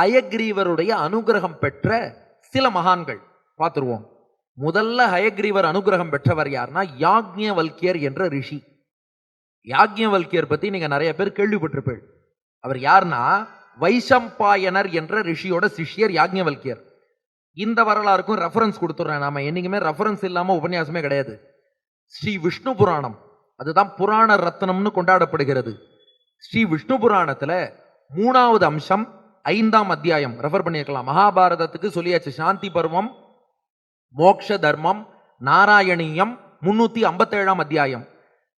ஹயக்ரீவருடைய அனுகிரகம் பெற்ற சில மகான்கள். பார்த்துருவோம். முதல்ல ஹயக்ரீவர் அனுகிரகம் பெற்றவர் யாருன்னா யாக்ஞவல்கியர் என்ற ரிஷி. யாக்ஞவல்கியர் பற்றி நீங்கள் நிறைய பேர் கேள்விப்பட்டிருப்பீள் அவர் யாருன்னா வைசம்பாயனர் என்ற ரிஷியோட சிஷ்யர் யாக்ஞவல்கியர் இந்த வரலாறுக்கும் ரெஃபரன்ஸ் கொடுத்துட்றேன் நாம என்றைக்குமே ரெஃபரன்ஸ் இல்லாமல் உபன்யாசமே கிடையாது. ஸ்ரீ விஷ்ணு புராணம். அதுதான் புராண ரத்னம்னு கொண்டாடப்படுகிறது. ஸ்ரீ விஷ்ணு புராணத்தில் மூணாவது அம்சம் ஐந்தாம் அத்தியாயம். ரெஃபர் பண்ணியிருக்கலாம். மகாபாரதத்துக்கு சொல்லியாச்சு சாந்தி பருவம் மோக்ஷ தர்மம் நாராயணீயம் முன்னூற்றி ஐம்பத்தேழாம் அத்தியாயம்.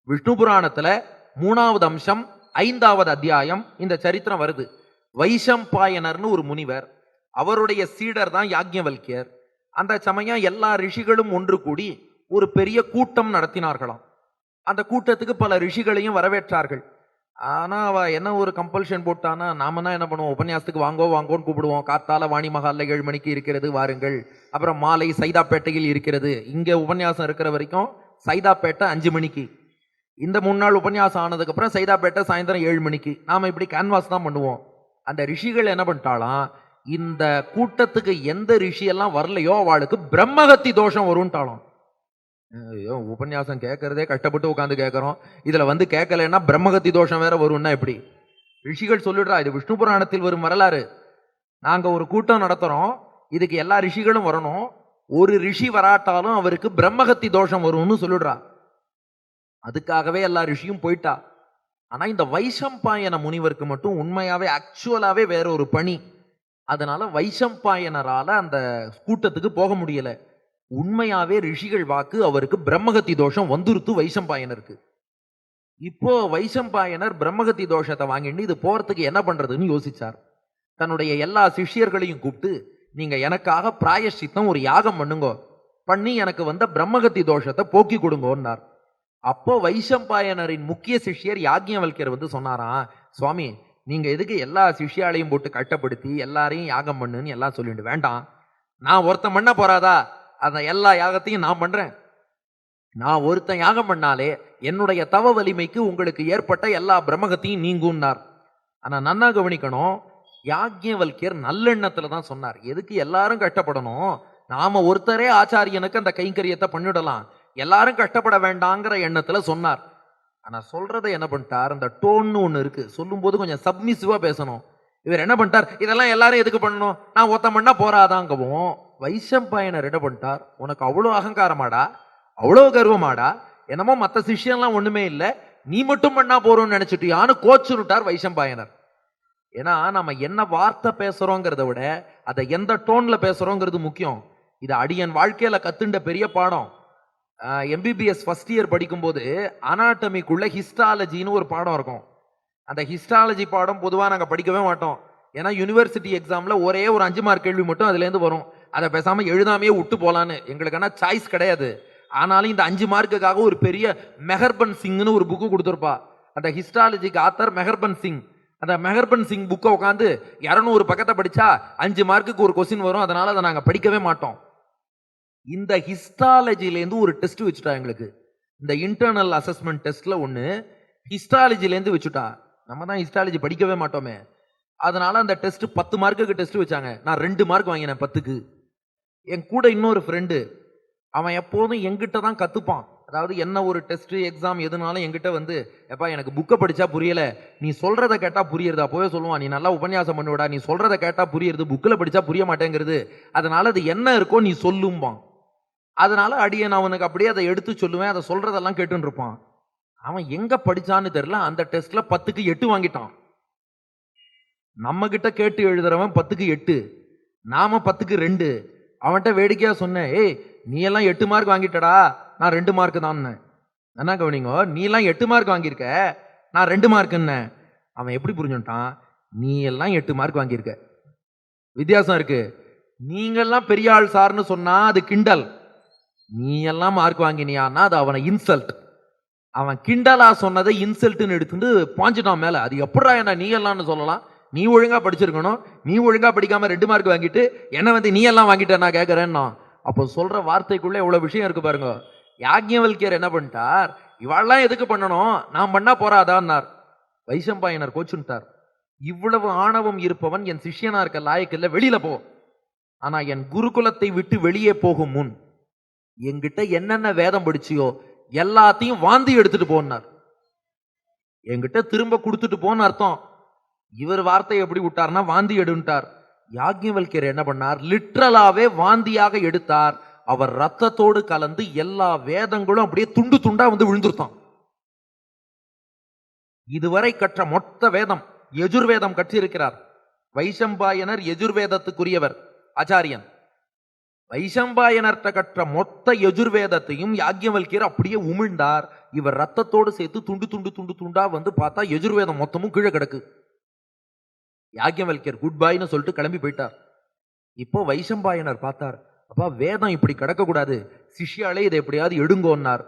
விஷ்ணு புராணத்தில் மூணாவது அம்சம் ஐந்தாவது அத்தியாயம் இந்த சரித்திரம் வருது. வைஷம்பாயனர்னு ஒரு முனிவர் அவருடைய சீடர் தான் யாக்ஞவல்கியர் அந்த சமயம் எல்லா ரிஷிகளும் ஒன்று கூடி ஒரு பெரிய கூட்டம் நடத்தினார்களாம். அந்த கூட்டத்துக்கு பல ரிஷிகளையும் வரவேற்றார்கள். ஆனால் அவள் என்ன ஒரு கம்பல்ஷன் போட்டானா நாம தான் என்ன பண்ணுவோம்? உபன்யாசத்துக்கு வாங்கோ வாங்கோன்னு கூப்பிடுவோம். காத்தால வாணி மகால்ல ஏழு மணிக்கு இருக்கிறது வாருங்கள். அப்புறம் மாலை சைதாப்பேட்டையில் இருக்கிறது. இங்கே உபன்யாசம் இருக்கிற வரைக்கும் சைதாப்பேட்டை அஞ்சு மணிக்கு. இந்த மூணு நாள் உபன்யாசம் ஆனதுக்கப்புறம் சைதாப்பேட்டை சாயந்தரம் ஏழு மணிக்கு. நாம் இப்படி கேன்வாஸ் தான் பண்ணுவோம். அந்த ரிஷிகள் என்ன பண்ணிட்டாலாம் இந்த கூட்டத்துக்கு எந்த ரிஷியெல்லாம் வரலையோ அவளுக்கு பிரம்மகத்தி தோஷம் வரும்ட்டாலும் உபன்யாசம் கேட்கறதே கஷ்டப்பட்டு உட்காந்து கேட்குறோம். இதில் வந்து கேட்கலன்னா பிரம்மகத்தி தோஷம் வேற வரும்னா எப்படி? ரிஷிகள் சொல்லிடுறா இது விஷ்ணு புராணத்தில் வரும் வரலாறு. நாங்கள் ஒரு கூட்டம் நடத்துகிறோம் இதுக்கு எல்லா ரிஷிகளும் வரணும். ஒரு ரிஷி வராட்டாலும் அவருக்கு பிரம்மகத்தி தோஷம் வரும்னு சொல்லிடுறா. அதுக்காகவே எல்லா ரிஷியும் போயிட்டா. ஆனால் இந்த வைசம்பாயன முனிவருக்கு மட்டும் உண்மையாகவே ஆக்சுவலாகவே வேற ஒரு பணி. அதனால வைசம்பாயனரால் அந்த கூட்டத்துக்கு போக முடியலை. உண்மையாவே ரிஷிகள் வாக்கு அவருக்கு பிரம்மகத்தி தோஷம் வந்துருத்து வைசம்பாயனருக்கு இப்போ வைசம்பாயனர் பிரம்மகத்தி தோஷத்தை வாங்கிட்டு இது போறதுக்கு என்ன பண்றதுன்னு யோசிச்சார். தன்னுடைய எல்லா சிஷ்யர்களையும் கூப்பிட்டு நீங்க எனக்காக பிராயஷ்சித்தம் ஒரு யாகம் பண்ணுங்க. பண்ணி எனக்கு வந்த பிரம்மகத்தி தோஷத்தை போக்கி கொடுங்கோன்னார். அப்போ வைசம்பாயனரின் முக்கிய சிஷ்யர் யாக்ஞவல்யர் வந்து சொன்னாராம் சுவாமி நீங்க எதுக்கு எல்லா சிஷ்யாலையும் போட்டு கட்டப்படுத்தி எல்லாரையும் யாகம் பண்ணுன்னு எல்லாம் சொல்லிட்டு வேண்டாம். நான் ஒருத்தன் பண்ண போறாதா? அந்த எல்லா யாகத்தையும் நான் பண்ணுறேன் நான் ஒருத்தன் யாகம் பண்ணாலே என்னுடைய தவ வலிமைக்கு உங்களுக்கு ஏற்பட்ட எல்லா பிரம்மகத்தையும் நீங்கும்னார் ஆனால் நன்னா கவனிக்கணும் யாக்ஞவல்கியர் நல்லெண்ணத்தில் தான் சொன்னார். எதுக்கு எல்லாரும் கஷ்டப்படணும்? நாம் ஒருத்தரே ஆச்சாரியனுக்கு அந்த கைங்கரியத்தை பண்ணிடலாம். எல்லாரும் கஷ்டப்பட வேண்டாங்கிற எண்ணத்தில் சொன்னார். ஆனால் சொல்கிறத என்ன பண்ணிட்டார்? அந்த டோன்னு ஒன்று இருக்குது சொல்லும்போது கொஞ்சம் சப்மிசிவாக பேசணும். இவர் என்ன பண்ணிட்டார்? இதெல்லாம் எல்லாரும் எதுக்கு பண்ணணும்? நான் ஒத்த பண்ணால் போகிறாதாங்கவும் வைசம்பாயனர் என்ன பண்ணிட்டார்? உனக்கு அவ்வளோ அகங்காரமாடா? அவ்வளோ கர்வமாடா? என்னமோ மற்ற சிஷ்யம்லாம் ஒன்றுமே இல்லை. நீ மட்டும் பண்ணா போறோம்னு நினைச்சிட்டியான்னு கோச்சுருட்டார் வைசம்பாயனர் ஏன்னா நம்ம என்ன வார்த்தை பேசுறோங்கிறத விட அதை எந்த டோன்ல பேசுறோங்கிறது முக்கியம். இது அடியன் வாழ்க்கையில கத்துண்ட பெரிய பாடம். எம்பிபிஎஸ் ஃபர்ஸ்ட் இயர் படிக்கும்போது அனாட்டமிக்குள்ள ஹிஸ்டாலஜின்னு ஒரு பாடம் இருக்கும். அந்த ஹிஸ்டாலஜி பாடம் பொதுவாக நாங்கள் படிக்கவே மாட்டோம். ஏன்னா யூனிவர்சிட்டி எக்ஸாமில் ஒரே ஒரு அஞ்சு மார்க் கேள்வி மட்டும் அதுலேருந்து வரும். அதை பேசாமல் எழுதாமையே விட்டு போகலான்னு எங்களுக்கு ஆனால் சாய்ஸ் கிடையாது. ஆனாலும் இந்த அஞ்சு மார்க்குக்காக ஒரு பெரிய மெஹர்பன் சிங்னு ஒரு புக்கு கொடுத்துருப்பா. அந்த ஹிஸ்டாலஜிக்கு ஆத்தர் மெஹர்பன் சிங். அந்த மெஹர்பன் சிங் புக்கை உட்காந்து இரநூறு பக்கத்தை படித்தா அஞ்சு மார்க்குக்கு ஒரு கொஸ்டின் வரும். அதனால் அதை நாங்கள் படிக்கவே மாட்டோம். இந்த ஹிஸ்டாலஜிலேருந்து ஒரு டெஸ்ட் வச்சுட்டா எங்களுக்கு. இந்த இன்டர்னல் அசஸ்மெண்ட் டெஸ்ட்டில் ஒன்று ஹிஸ்டாலஜிலேருந்து வச்சுட்டா. நம்ம தான் ஹிஸ்டாலஜி படிக்கவே மாட்டோமே. அதனால் அந்த டெஸ்ட்டு பத்து மார்க்குக்கு டெஸ்ட் வச்சாங்க. நான் ரெண்டு மார்க் வாங்கினேன் பத்துக்கு. என் கூட இன்னொரு ஃப்ரெண்டு அவன் எப்போதும் எங்கிட்ட தான் கற்றுப்பான் அதாவது என்ன ஒரு டெஸ்ட்டு எக்ஸாம் எதுனாலும் எங்கிட்ட வந்து எப்பா எனக்கு புக்கை படித்தா புரியலை. நீ சொல்கிறத கேட்டால் புரியுறதா? போய் சொல்லுவான் நீ நல்லா உபன்யாசம் பண்ணுவடா. நீ சொல்கிறத கேட்டால் புரியுறது புக்கில் படித்தா புரிய மாட்டேங்கிறது. அதனால் அது என்ன இருக்கோ நீ சொல்லும்பான். அதனால் அடியை நான் அவனுக்கு அப்படியே அதை எடுத்து சொல்லுவேன் அதை சொல்கிறதெல்லாம் கேட்டுன்னு இருப்பான். அவன் எங்க படிச்சான்னு தெரியல. அந்த டெஸ்ட்ல பத்துக்கு எட்டு வாங்கிட்டான். நம்ம கிட்ட கேட்டு எழுதுறவன் பத்துக்கு எட்டு. நாம பத்துக்கு ரெண்டு. அவன்கிட்ட வேடிக்கையாக சொன்னேன் ஏய் நீ எல்லாம் எட்டு மார்க் வாங்கிட்டடா நான் ரெண்டு மார்க் தான் என்ன கவனிங்கோ நீ எல்லாம் எட்டு மார்க் வாங்கியிருக்க நான் ரெண்டு மார்க்குன்னேன் அவன் எப்படி புரிஞ்சுட்டான் நீ எல்லாம் எட்டு மார்க் வாங்கியிருக்க. வித்தியாசம் இருக்கு. நீங்கள்லாம் பெரிய ஆள் சார்னு சொன்னா அது கிண்டல். நீ எல்லாம் மார்க் வாங்கினியான்னா அது அவனை இன்சல்ட் அவன் கிண்டலா சொன்னதை இன்சல்ட்னு எடுத்துட்டு பாஞ்சிட்டான் மேல. அது எப்படா என்ன நீ எல்லாம்னு சொல்லலாம். நீ ஒழுங்காக படிச்சிருக்கணும் நீ ஒழுங்காக படிக்காமல் ரெண்டு மார்க் வாங்கிட்டு என்ன வந்து நீ எல்லாம் வாங்கிட்டேன் நான் கேட்குறேன்னா அப்போ சொல்கிற வார்த்தைக்குள்ளே இவ்வளோ விஷயம் இருக்கு பாருங்க. யாக்ஞவல்கியர் என்ன பண்ணிட்டார்? இவாள்லாம் எதுக்கு பண்ணணும்? நான் பண்ணால் போறாதான்னார். வைசம்பாயனர் கோச்சுன்ட்டார். இவ்வளவு ஆணவம் இருப்பவன் என் சிஷ்யனா இருக்க லாயக்கு வெளியில் வெளியில போ. ஆனா என் குருகுலத்தை விட்டு வெளியே போகும் முன் என்கிட்ட என்னென்ன வேதம் படிச்சியோ எல்லாத்தையும் வாந்தி எடுத்துட்டு போனார் என்கிட்ட திரும்ப கொடுத்துட்டு போன்னு அர்த்தம். இவர் வார்த்தையை எப்படி விட்டார்னா வாந்தி எடுன்ட்டார். யாக்ஞவல்யர் என்ன பண்ணார்? லிட்ரலாவே வாந்தியாக எடுத்தார். அவர் ரத்தத்தோடு கலந்து எல்லா வேதங்களும் அப்படியே துண்டு துண்டா வந்து விழுந்துருத்தான். இதுவரை கற்ற மொத்த வேதம் எஜுர்வேதம் கற்றிருக்கிறார். வைசம்பாயனர் எஜுர்வேதத்துக்குரியவர் ஆச்சாரியன். வைசம்பாயனர்கிட்ட கற்ற மொத்த எஜுர்வேதத்தையும் யாக்ஞவல்கியர் அப்படியே உமிழ்ந்தார். இவர் ரத்தத்தோடு சேர்த்து துண்டு துண்டு துண்டு துண்டா வந்து பார்த்தா எஜுர்வேதம் மொத்தமும் கீழே கிடக்கு. யாக்கியவல்யர் குட் பாய்னு சொல்லிட்டு கிளம்பி போயிட்டார். இப்போ வைஷம்பாயனர் பார்த்தார் அப்பா வேதம் இப்படி கிடக்கக்கூடாது சிஷ்யாலே இதை எப்படியாவது எடுங்கோன்னார்.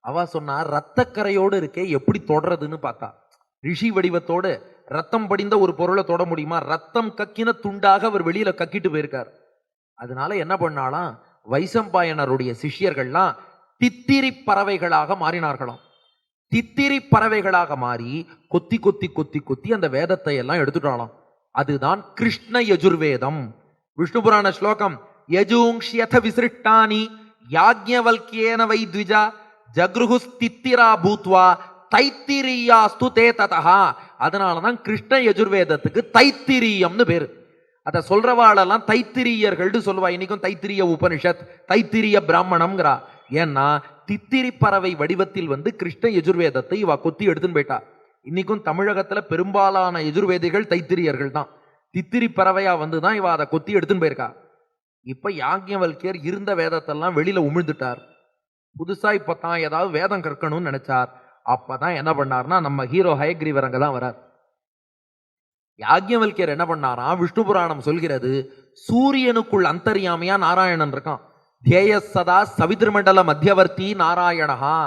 அவ சொன்னார் ரத்தக்கரையோடு இருக்கே எப்படி தொடறதுன்னு பார்த்தா. ரிஷி வடிவத்தோடு ரத்தம் படிந்த ஒரு பொருளை தொட முடியுமா? ரத்தம் கக்கின துண்டாக அவர் வெளியில கக்கிட்டு போயிருக்கார். அதனால என்ன பண்ணாலாம்? வைசம்பாயனருடைய சிஷ்யர்கள்லாம் தித்திரி பறவைகளாக மாறினார்களாம். தித்திரி பறவைகளாக மாறி கொத்தி கொத்தி கொத்தி கொத்தி அந்த வேதத்தை எல்லாம் எடுத்துட்டாலாம் அதுதான் கிருஷ்ண யஜுர்வேதம். விஷ்ணு புராண ஸ்லோகம் யஜூங்ஷ்யத விசிருஷ்டானி யாக்ஞவல்கியேன வை த்விஜா ஜக்ருஹுஸ்தித்திரா பூத்வா தைத்திரியாஸ்து தே ததா அதனாலதான் கிருஷ்ண யஜுர்வேதத்துக்கு தைத்திரியம்னு பேர். அதை சொல்றவாளெல்லாம் தைத்திரியர்கள்னு சொல்லுவா. இன்னைக்கும் தைத்திரிய உபனிஷத் தைத்திரிய பிராமணம்ங்கிறா. ஏன்னா தித்திரி பறவை வடிவத்தில் வந்து கிருஷ்ண யஜுர்வேதத்தை இவா கொத்தி எடுத்துன்னு போயிட்டா. இன்னைக்கும் தமிழகத்துல பெரும்பாலான எதிர்வேதிகள் தைத்திரியர்கள் தான். தித்திரி பறவையா வந்து தான் இவ அதை கொத்தி எடுத்துன்னு போயிருக்கா. இப்ப யாக்ஞவல்கியர் இருந்த வேதத்தெல்லாம் வெளியில உமிழ்ந்துட்டார். புதுசா இப்ப தான் ஏதாவது வேதம் கற்கணும்னு நினைச்சார். அப்பதான் என்ன பண்ணார்னா நம்ம ஹீரோ ஹயக்ரீவர் அங்க தான் வரார். யாக்ஞவல்கியர் என்ன பண்ணாரா விஷ்ணு புராணம் சொல்கிறது சூரியனுக்குள் அந்தரியாமையா நாராயணன் இருக்கான். தியேய சதா சவிதிருமண்டல மத்தியவர்த்தி நாராயணஹா.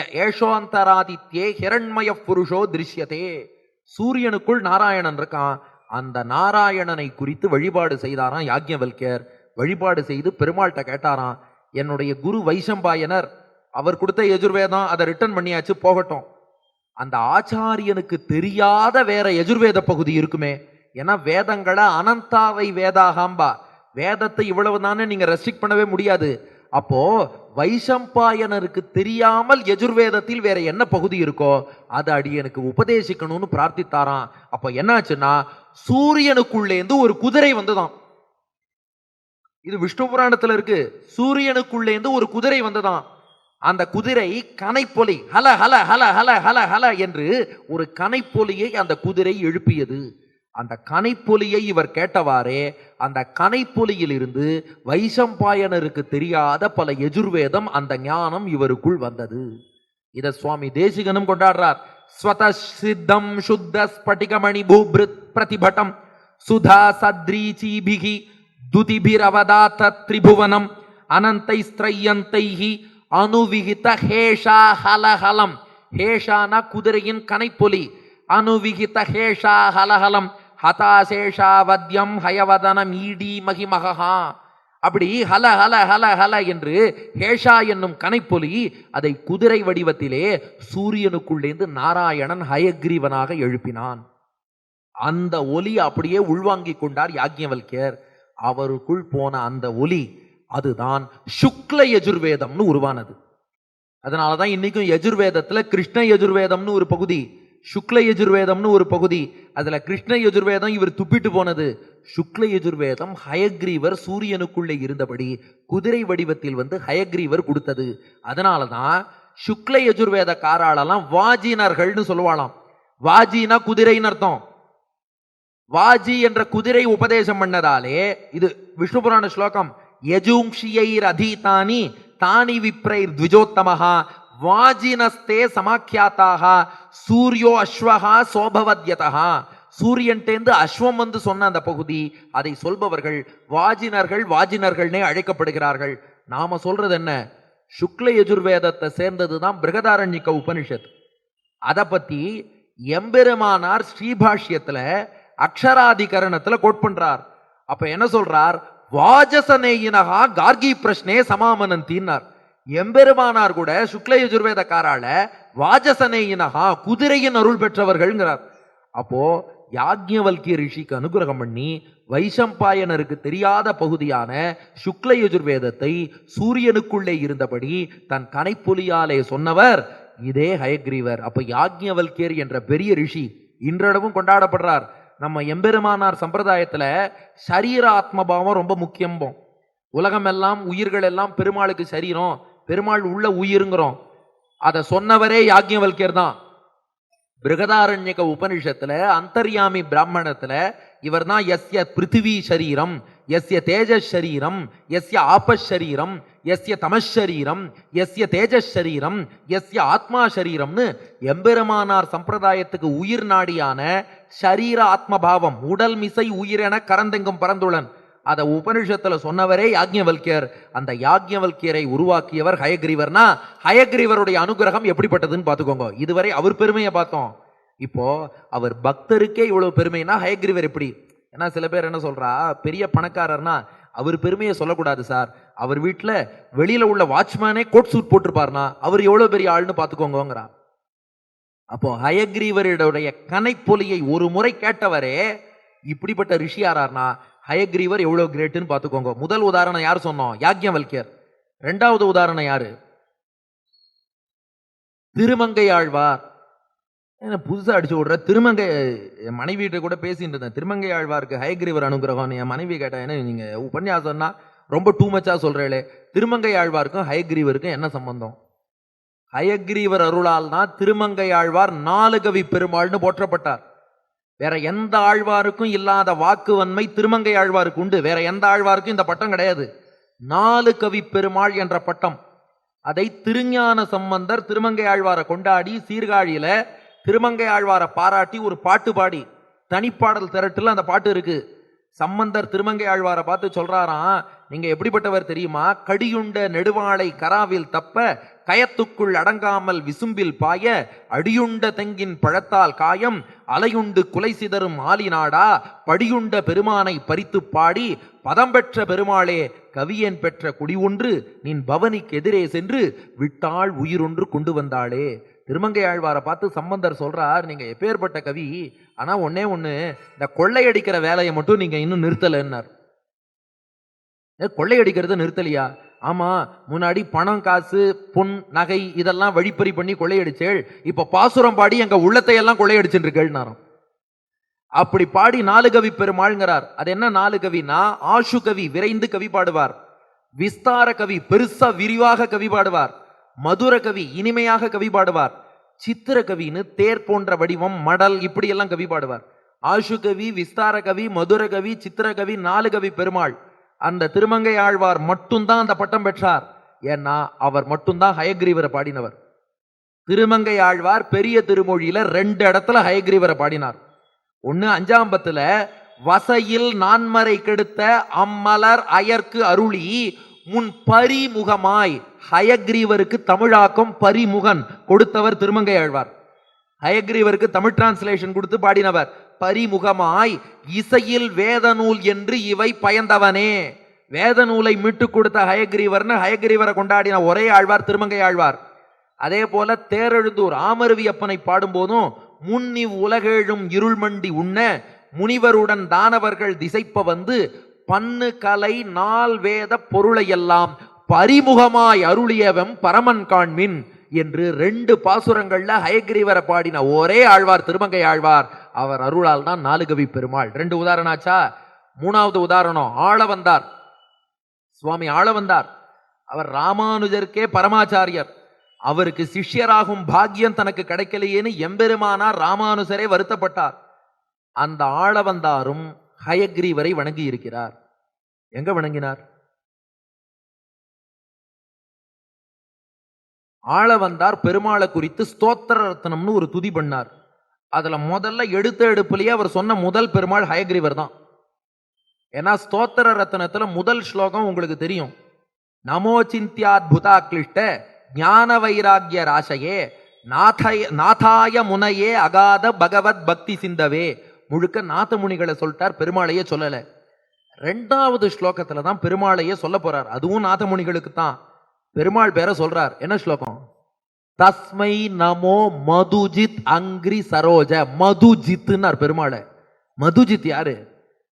ஏஷோந்தராதித்யே ஹிரண்மய புருஷோ திருஷ்யதே. சூரியனுக்குள் நாராயணன் இருக்கான். அந்த நாராயணனை குறித்து வழிபாடு செய்தாராம் யாக்ஞவல்கியர் வழிபாடு செய்து பெருமாள்கிட்ட கேட்டாராம் என்னுடைய குரு வைஷம்பாயனர் அவர் கொடுத்த எஜுர்வேதம் அதை ரிட்டர்ன் பண்ணியாச்சு போகட்டும். அந்த ஆச்சாரியனுக்கு தெரியாத வேற எஜுர்வேத பகுதி இருக்குமே. ஏன்னா வேதங்களை அனந்தாவை வேதாகாம்பா. வேதத்தை இவ்வளவு தானே நீங்க ரெஸ்ட்ரிக்ட் பண்ணவே முடியாது. அப்போ வைசம்பாயனருக்கு தெரியாமல் எஜுர்வேதத்தில் வேற என்ன பகுதி இருக்கோ அதை அடியனுக்கு உபதேசிக்கணும்னு பிரார்த்தித்தாராம். அப்போ என்னாச்சுன்னா சூரியனுக்குள்ளேந்து ஒரு குதிரை வந்துதான். இது விஷ்ணு புராணத்துல இருக்கு. சூரியனுக்குள்ளேந்து ஒரு குதிரை வந்துதான். அந்த குதிரை கனைப்பொலி ஹல ஹல ஹல ஹல ஹல ஹல என்று ஒரு கனைப்பொலியை அந்த குதிரை எழுப்பியது. அந்த கனைப்பொலியை இவர் கேட்டவாறே அந்த கனைப்பொலியிலிருந்து வைசம்பாயனருக்கு தெரியாத பல எஜுர்வேதம் அந்த ஞானம் இவருக்குள் வந்தது. இதை சுவாமி தேசிகனும் கொண்டாடுறார். ஸ்வத சித்தம் சுத்த ஸ்பட்டிகமணி பூபிருத் பிரதிபட்டம் சுதா சத்ரீச்சீபிகி துதிபிரவதாத்த திரிபுவனம் அனந்தைஸ்திரையந்தைஹி அனுவிகித ஹேஷா ஹலஹலம். ஹேஷானா குதிரையின் கனைப்பொலி. அனுவிகித ஹேஷா ஹலஹலம். ஹதாசேஷாவத்யம் ஹயவதனம் ஈடி மகிமகா அப்படி ஹல ஹல ஹல ஹல என்று ஹேஷா என்னும் கனைப்பொலி அதை குதிரை வடிவத்திலே சூரியனுக்குள்ளேந்து நாராயணன் ஹயக்ரீவனாக எழுப்பினான். அந்த ஒலி அப்படியே உள்வாங்கிக் கொண்டார் யாக்ஞவல்யர் அவருக்குள் போன அந்த ஒலி அதுதான் சுக்ல யஜுர்வேதம்னு உருவானது. அதனாலதான் இன்னைக்கும் யஜுர்வேதத்துல கிருஷ்ண யஜுர்வேதம்னு ஒரு பகுதி சுக்ல யஜுர்வேதம்னு ஒரு பகுதி. அதுல கிருஷ்ண யஜுர்வேதம் இவர் துப்பிட்டு போனது. சுக்ல யஜுர்வேதம் ஹயக்ரீவர் சூரியனுக்குள்ளே இருந்தபடி குதிரை வடிவத்தில் வந்து ஹயக்ரீவர் கொடுத்தது. அதனால தான் சுக்ல யஜுர்வேத காராளெல்லாம் வாஜினர்கள்னு சொல்லுவாளாம். வாஜினா குதிரைன்னு அர்த்தம். வாஜி என்ற குதிரை உபதேசம் பண்ணதாலே இது விஷ்ணு புராண ஸ்லோகம். யஜூங்ஷியைர் அதீதானி தானி விப்ரைர் த்விஜோத்தமஹா வாஜினஸ்தே சமாக்கியாத்தாக சூரியோ அஸ்வகா சோபவத்யதா சூரியன்டேந்து அஸ்வம் வந்து சொன்ன அந்த பகுதி அதை சொல்பவர்கள் வாஜினர்கள் வாஜினர்கள்னே அழைக்கப்படுகிறார்கள். நாம சொல்றது என்ன? சுக்ல எஜுர்வேதத்தை சேர்ந்தது தான் பிருகதாரண்யக்க உபனிஷத். அதை பற்றி எம்பெருமானார் ஸ்ரீபாஷ்யத்தில் அக்ஷராதிகரணத்தில் கோட் பண்ணுறார் அப்போ என்ன சொல்கிறார் வாஜசனேயினகா கார்கி பிரஷ்னே சமாமனந்தின்னார். எம்பெருமானார் கூட சுக்ல யஜுர்வேத வாஜசனேயினஹா வாஜசனேயினகா குதிரையின் அருள் பெற்றவர்கள்ங்கிறார். அப்போ யாக்ஞவல்கிய ரிஷிக்கு அனுகிரகம் பண்ணி வைசம்பாயனருக்கு தெரியாத பகுதியான சுக்ல யஜுர்வேதத்தை சூரியனுக்குள்ளே இருந்தபடி தன் கனைப்புலியாலே சொன்னவர் இதே ஹயக்ரீவர். அப்ப யாக்ஞவல்கியர் என்ற பெரிய ரிஷி இன்றளவும் கொண்டாடப்படுறார். நம்ம எம்பெருமானார் சம்பிரதாயத்துல சரீர ஆத்மபாவம் ரொம்ப முக்கியம்போம் உலகமெல்லாம் உயிர்கள் எல்லாம் பெருமாளுக்கு சரீரம். பெருமாள் உள்ள உயிருங்கிறோம். அதை சொன்னவரே யாக்ஞவல்கியர் தான். பிருகதாரண்யக உபனிஷத்துல அந்தர்யாமி பிராமணத்துல இவர் தான் எஸ்ய பிருத்திவி சரீரம் எஸ்ய தேஜஸ் சரீரம் எஸ்ய ஆபஸ் சரீரம் எஸ்ய தமஷரீரம் எஸ்ய தேஜஸ் சரீரம் எஸ்ய ஆத்மா சரீரம்னு எம்பெருமானார் சம்பிரதாயத்துக்கு உயிர் நாடியான ஷரீர ஆத்மபாவம் உடல் மிசை உயிரென கரந்தெங்கும் பரந்துளன் அதை உபனிஷத்தில் சொன்னவரே யாக்ஞவல்கியர் அந்த யாக்ஞவல்கியரை உருவாக்கியவர் ஹயக்ரீவர்னா ஹயக்ரீவருடைய அனுகிரகம் எப்படிப்பட்டதுன்னு பார்த்துக்கோங்க. இதுவரை அவர் பெருமையை பார்த்தோம். இப்போ அவர் பக்தருக்கே இவ்வளவு பெருமைனா ஹயக்ரீவர் எப்படி? ஏன்னா சில பேர் என்ன சொல்றா? பெரிய பணக்காரர்னா அவர் பெருமையை சொல்லக்கூடாது சார். அவர் வீட்டில் வெளியில் உள்ள வாட்ச்மேனே கோட் சூட் போட்டிருப்பார்னா அவர் எவ்வளோ பெரிய ஆள்னு பார்த்துக்கோங்கங்கிறா அப்போ ஹயக்ரீவருடைய கனைப்பொலியை ஒரு முறை கேட்டவரே இப்படிப்பட்ட ரிஷியாரார்னா ஹயக்ரீவர் எவ்வளோ கிரேட்டுன்னு பார்த்துக்கோங்க. முதல் உதாரணம் யார் சொன்னோம்? யாக்ஞவல்கியர் ரெண்டாவது உதாரணம் யாரு? திருமங்கை ஆழ்வார். என்ன புதுசாக அடிச்சு விடுற? திருமங்கை என் மனைவிகிட்ட கூட பேசிட்டு இருந்தேன். திருமங்கை ஆழ்வாருக்கு ஹயக்ரீவர் அனுகிரகம் என் மனைவி கேட்டேன் என்ன நீங்கள் உபன்யாசம்னா ரொம்ப டூ மச்சா சொல்கிறேளே திருமங்கை ஆழ்வாருக்கும் ஹயக்ரீவருக்கும் என்ன சம்பந்தம்? ஹயக்ரீவர் அருளால் தான் திருமங்கை ஆழ்வார் நாலு கவி பெருமாள்னு போற்றப்பட்டார். வேற எந்த ஆழ்வாருக்கும் இல்லாத வாக்குவன்மை திருமங்கை ஆழ்வாருக்கு உண்டு. வேற எந்த ஆழ்வாருக்கும் இந்த பட்டம் கிடையாது. நாலு கவி பெருமாள் என்ற பட்டம். அதை திருஞான சம்பந்தர் திருமங்கை ஆழ்வாரை கொண்டாடி சீர்காழியில திருமங்கை ஆழ்வாரை பாராட்டி ஒரு பாட்டு பாடி. தனிப்பாடல் திரட்டில் அந்த பாட்டு இருக்கு. சம்பந்தர் திருமங்கை ஆழ்வாரை பார்த்து சொல்றாராம் நீங்க எப்படிப்பட்டவர் தெரியுமா? கடியுண்ட நெடுவாளை கராவில் தப்ப கயத்துக்குள் அடங்காமல் விசும்பில் பாய அடியுண்ட தெங்கின் பழத்தால் காயம் அலையுண்டு குலை சிதறும் ஆலிநாடா படியுண்ட பெருமானை பறித்து பாடி பதம் பெற்ற பெருமாளே கவியன் பெற்ற குடி ஒன்று நின் பவனிக்கு எதிரே சென்று விட்டாள் உயிரொன்று கொண்டு வந்தாளே. திருமங்கை ஆழ்வாரை பார்த்து சம்பந்தர் சொல்றார் நீங்க எப்பேற்பட்ட கவி ஆனா ஒன்னே ஒண்ணு இந்த கொள்ளையடிக்கிற வேலையை மட்டும் நீங்க இன்னும் நிறுத்தலைன்னார். கொள்ளையடிக்கிறத நிறுத்தலையா? ஆமா முன்னாடி பணம் காசு பொன் நகை இதெல்லாம் வழிப்பறி பண்ணி கொள்ளையடிச்சேள் இப்ப பாசுரம் பாடி எங்க உள்ளத்தையெல்லாம் கொள்ளையடிச்சுட்டு இருக்கேள்னாராம் அப்படி பாடி நாலு கவி பெருமாள்ங்கிறார். அது என்ன நாலு கவினா? ஆஷு கவி விரைந்து கவி பாடுவார். விஸ்தார கவி பெருசா விரிவாக கவி பாடுவார். மதுர கவி இனிமையாக கவி பாடுவார். சித்திர கவின்னு தேர் போன்ற வடிவம் மடல் இப்படியெல்லாம் கவி பாடுவார். ஆஷு கவி விஸ்தார கவி மதுர கவி சித்திர கவி நாலு கவி பெருமாள். அந்த திருமங்கை ஆழ்வார் மட்டும்தான் அந்த பட்டம் பெற்றார். ஏன்னா அவர் மட்டும்தான் ஹயக்ரீவரை பாடினவர். திருமங்கை ஆழ்வார் பெரிய திருமொழியில ரெண்டு இடத்துல ஹயக்ரீவரை பாடினார். ஒன்று அஞ்சாம்பத்துல வசையில் நான்மறை கெடுத்த அம்மலர் அயர்க்கு அருளி முன் பரிமுகமாய் ஹயக்ரீவருக்கு தமிழாக்கம் பரிமுகன் கொடுத்தவர் திருமங்கை ஆழ்வார். ஹயக்ரீவருக்கு தமிழ் டிரான்ஸ்லேஷன் கொடுத்து பாடினவர் பரிமுகமாய் இசையில் வேதநூல் என்று இவை பயந்தவனே. வேதநூலை மீட்டு கொடுத்த ஹயக்ரீவர்னு ஹயக்ரீவரை கொண்டாடின ஒரே ஆழ்வார் திருமங்கை ஆழ்வார். அதே போல தேரெழுந்தூர் ஆமருவி அப்பனை பாடும்போதும் முன்னி உலகேழும் இருள்மண்டி உண்ண முனிவருடன் தானவர்கள் திசைப்ப வந்து பன்னு கலை நால் வேத பொருளையெல்லாம் பரிமுகமாய் அருளியவம் பரமன் காண்மின் என்று ரெண்டு பாசுரங்கள்ல ஹயக்ரீவரை பாடின ஒரே ஆழ்வார் திருமங்கை ஆழ்வார். அவர் அருளால் தான் நாலுகவி பெருமாள். ரெண்டு உதாரணம் ஆச்சா? மூணாவது உதாரணம் ஆள வந்தார் சுவாமி ஆள வந்தார் அவர் ராமானுஜருக்கே பரமாச்சாரியர். அவருக்கு சிஷ்யராகும் பாக்கியம் தனக்கு கிடைக்கலையேன்னு எம்பெருமானார் ராமானுஜரே வருத்தப்பட்டார். அந்த ஆள வந்தாரும் ஹயக்ரீவரை வணங்கி இருக்கிறார் எங்க வணங்கினார்? ஆள வந்தார் பெருமாளை குறித்து ஸ்தோத்திர ரத்னம்னு ஒரு துதி பண்ணார். அதில் முதல்ல எடுத்த எடுப்புலேயே அவர் சொன்ன முதல் பெருமாள் ஹயக்ரீவர் தான். ஏன்னா ஸ்தோத்திர ரத்னத்தில் முதல் ஸ்லோகம் உங்களுக்கு தெரியும். நமோ சிந்தியாத்புதா கிளிஷ்ட ஞான வைராகிய ராசையே நாதய நாதாய முனையே அகாத பகவத் பக்தி சிந்தவே முழுக்க நாத முனிகளை சொல்லிட்டார் பெருமாளையே சொல்லலை. ரெண்டாவது ஸ்லோகத்தில் தான் பெருமாளையே சொல்ல போகிறார் அதுவும் நாதமுனிகளுக்கு தான். பெருமாள் பேரை சொல்றார். என்ன ஸ்லோகம்? தஸ்மை நமோ மதுஜித் அங்கிரி சரோஜ. மதுஜித்னார் பெருமாளை. மதுஜித் யாரு?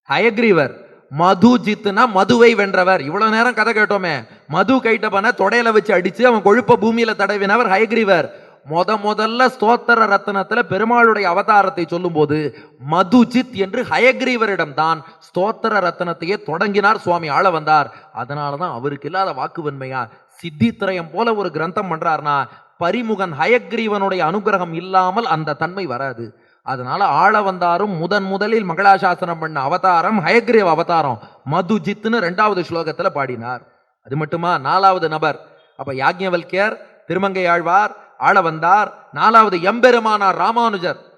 ஹயக்ரீவர். மதுஜித்னா மதுவை வென்றவர். இவ்வளவு நேரம் கதை கேட்டோமே. மது கைட்டப்பன தொடையில வச்சு அடிச்சு அவன் கொழுப்ப பூமியில தடவினவர் ஹயக்ரீவர். முத முதல்ல ஸ்தோத்திர ரத்னத்துல பெருமாளுடைய அவதாரத்தை சொல்லும்போது மதுஜித் என்று ஹயக்ரீவரிடம் தான் ஸ்தோத்திர ரத்னத்தையே தொடங்கினார் சுவாமி. ஆள வந்தார். அதனாலதான் அவருக்கு இல்லாத வாக்குவன்மையா சித்தித்திரயம் போல ஒரு கிரந்தம் பண்றாருனா பரிமுகன் ஹயக்ரீவனுடைய அனுகிரகம் இல்லாமல் அந்த தன்மை வராது. அதனால ஆள வந்தாரும் முதன் முதலில் மங்களாசாசனம் பண்ண அவதாரம் ஹயக்ரீவ அவதாரம். மதுஜித்னு ரெண்டாவது ஸ்லோகத்துல பாடினார். அது மட்டுமா? நாலாவது நபர். அப்ப யாக்ஞவல்கியர் திருமங்கை ஆழ்வார் ஆள வந்தார். நாலாவது எம்பெருமானார் ராமானுஜர்.